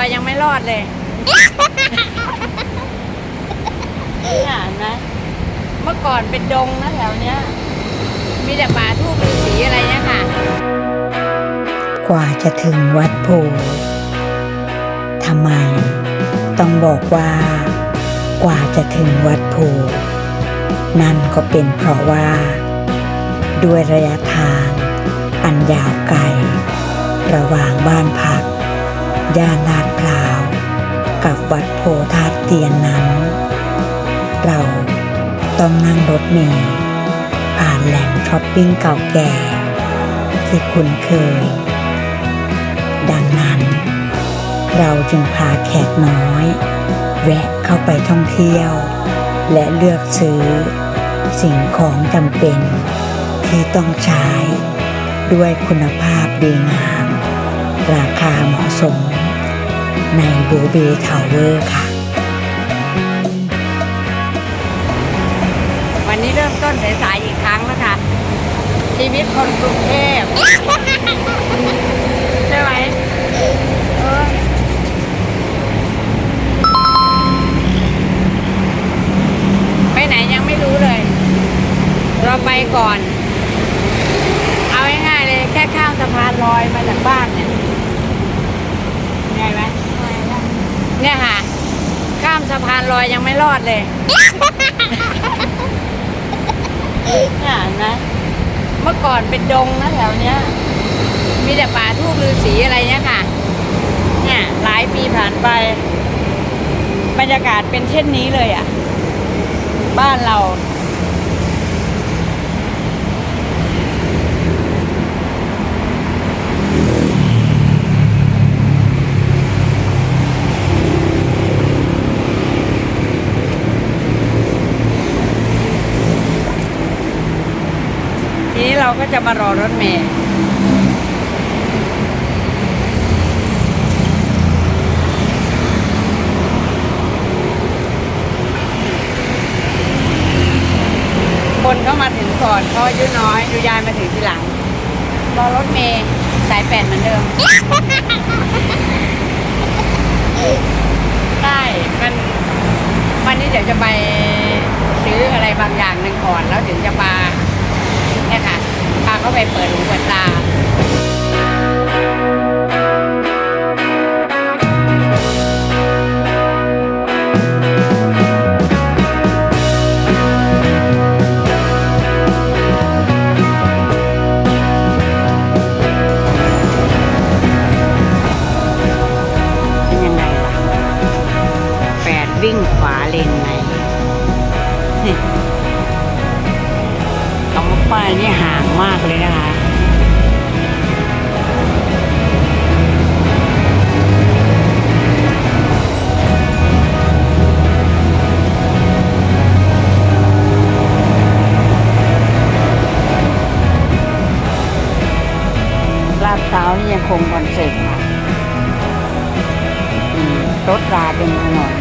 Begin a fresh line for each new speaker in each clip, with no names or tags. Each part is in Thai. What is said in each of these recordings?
อยยังไม่รอดเลยห็นไหมเมื่อก่อนเป็นดงนะแถวเนี้ย มีแต่ป่าทูบฤาษีอะไรเนี่ยค่ะ
กว่าจะถึงวัดโพทำไม ต้องบอกว่า กว่าจะถึงวัดโพนั่นก็เป็นเพราะว่า ด้วยระยะทางอันยาวไกล ระหว่างบ้านพัก ย่านลาดพร้าว กับวัดโพธาตุเตียนนั้น เราต้องนั่งรถเมล์ผ่านแหล่งช้อปปิ้งเก่าแก่ ที่คุ้นเคย ดังนั้น เราจึงพาแขกน้อย แวะเข้าไปท่องเที่ยว และเลือกซื้อ สิ่งของจำเป็นที่ต้องใช้ ด้วยคุณภาพดีงาม ราคาเหมาะสม ในบูเบทาวเวอร์ค่ะ
วันนี้เริ่มต้นสายๆอีกครั้งแล้วค่ะ ชีวิตคนกรุงเทพใช่ไหมไปไหนยังไม่รู้เลย เราไปก่อน เอาง่ายๆเลย แค่ข้ามสะพานลอยมาจากบ้านเนี่ยง่ายไหม เนี่ยค่ะ ข้ามสะพานลอยยังไม่รอดเลยเนี่ยเห็นไหมเมื่อก่อนเป็นดงนะแถวเนี้ย มีแต่ป่าทูบฤาษีอะไรเนี้ยค่ะ เนี่ยหลายปีผ่านไป บรรยากาศเป็นเช่นนี้เลยอะ บ้านเรา ทีนี้ เราก็จะมารอรถเมล์คนเขามาถึงก่อนเขาอายุน้อยดูยายมาถึงทีหลัง รอรถเมล์สายแปดเหมือนเดิมใช่มันวันนี้เดี๋ยวจะไปซื้ออะไรบางอย่างหนึ่งก่อน แล้วถึงจะมาเนี่ยค่ะ ก็ไปเปิดหูเปิดตาากเลยนะคะลาดพร้านี่ยังคงคอนเซ็ปต์ค่ะรถราเป็นถนน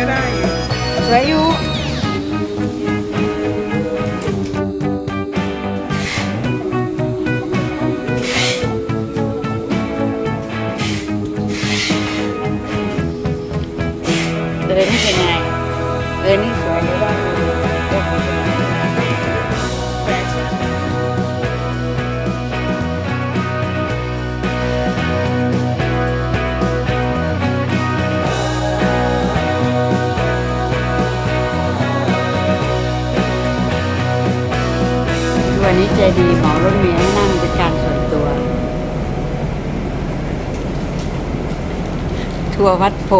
ก็ได้
สวยอยู่เดินนี่เป็นไงเดินนี่สวยอยู่บ้า ใจดีหมารถเมล์ให้นั่งเป็นการส่วนตัว ทัวร์วัดโพ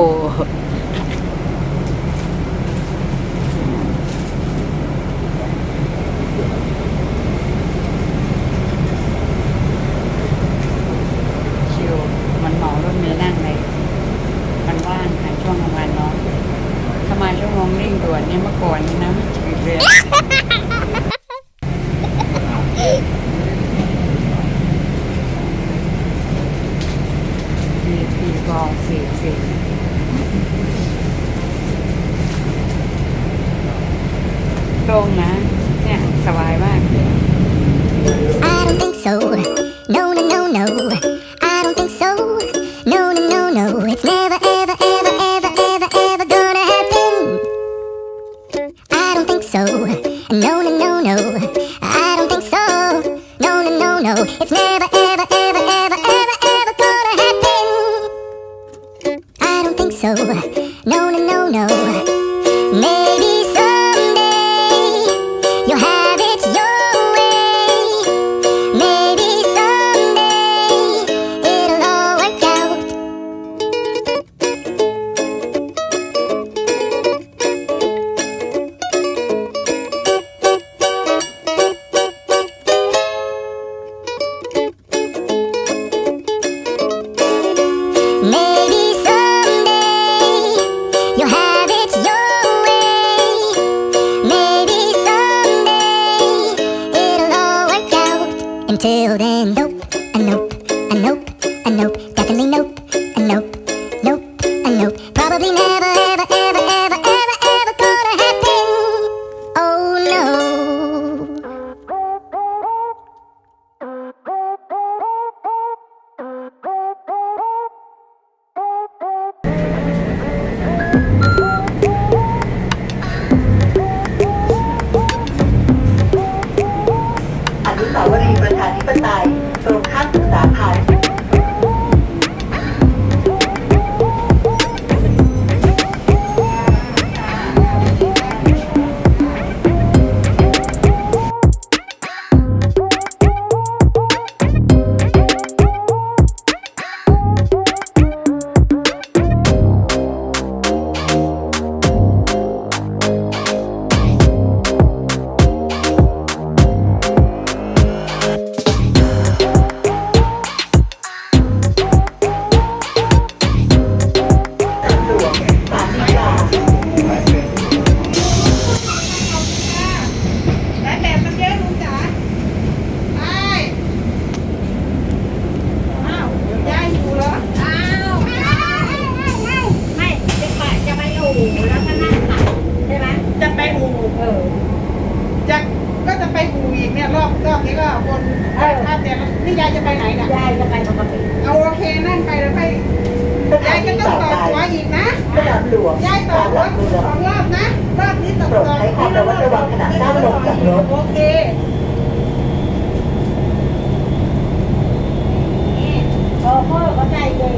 ชิวมันเหมารถเมล์นั่งเลยมันว่างค่ะช่วงประมาณน้องถ้ามาชั่วโมงเร่งด่วนเนี่ยเมื่อก่อนนี่นะไม่จืดเลย
No,
ล
หร
ลั
ถ
ก
เมือสองรอบนะรอบนี้ต่อ
โปรดใช้ความระมัดระวังขณะก้าวลงจากรถ
โอเค
โชเฟอร์ก็ใจดี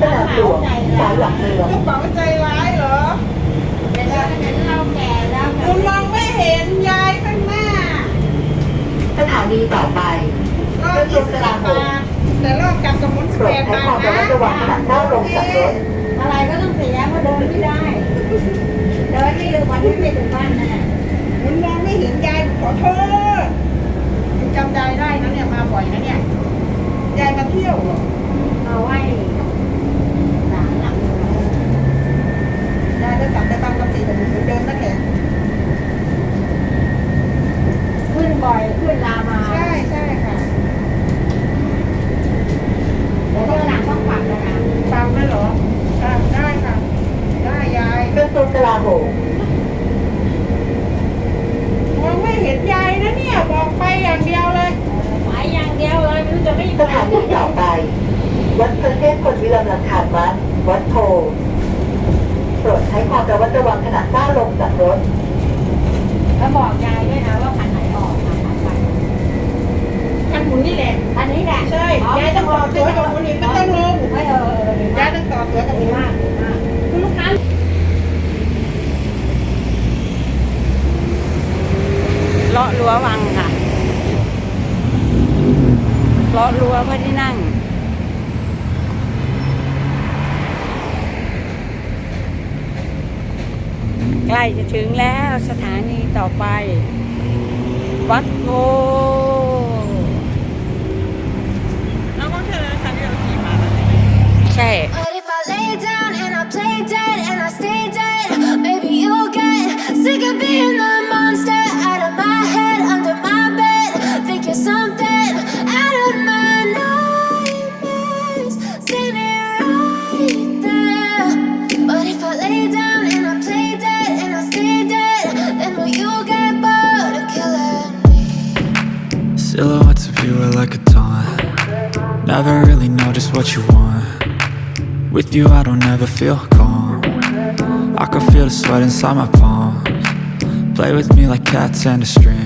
สนามหลวงศาลหลักเมือง
กระเป๋าใจร้ายเหรอ
เดี๋ยวเราเห็นเราแก่แล้ว
คุณมองไม่เห็นยายข้างหน้า
สถานีต่อไป
รอบยี่สิบา แต่รอบกลับกับมุนส
โปร
แป
ด
ด
ใช้
บา
ควา
ทนะ
มระมัดระวังขณะก้าวลงจากรถ
อะไรก็ต้องเสียเพราะเดินไม่ได้ เดินนี่วันที่ไม่ถึงบ้านแน่
หมุนมองไม่เห็นยายขอโทษจำได้ได้นะเนี่ยมาบ่อยนะเนี่ยยายมาเที่ยวเหรอ
เอาไว้ศาลหลักเมือง
ยายก็กลับไปตามปกติแต่เหมือนเดิมนั่นแหละ
ขึ้นบ่อยขึ้นลามา
ใช่ใช่ค่ะ
เดี๋ยวเที่ยวหลังต้องปรับแล้วนะ
ฟังได้เหรออ่าได้ค่ะ ได้ยาย
โมง
มองไม่เห็นยายนะเนี่ยบอกไปอย่างเดียวเลย
ไปอย่างเดียวเลยไม่รู้จะไม่
สถานีต่อไป วัดพระเทพคนวิรมลังคารวัด วัดโพโปรดใช้ความระมัดระวังขณะก้าวลงจากรถ
แล้วบอกยายด้วยนะว่าคันไหนออกคันไหนไป
คันหมุนนี่แหละ
อันนี้แหละ
ใช่ยายต้องต่อตัวกับหมุนอีกไม่ต้องลง
ไม่เออเออดี
ยายต้องต่อตัวกับหมุนมาก
คุณลูกค้าเลาะรั้ววังค่ะเลาะรั้ว พระที่นั่ง ใกล้จะถึงแล้วสถานีต่อไป วัดโพ
what you want. With you, I don't ever feel calm. I can feel the sweat inside my palms. Play with me like cats and a string.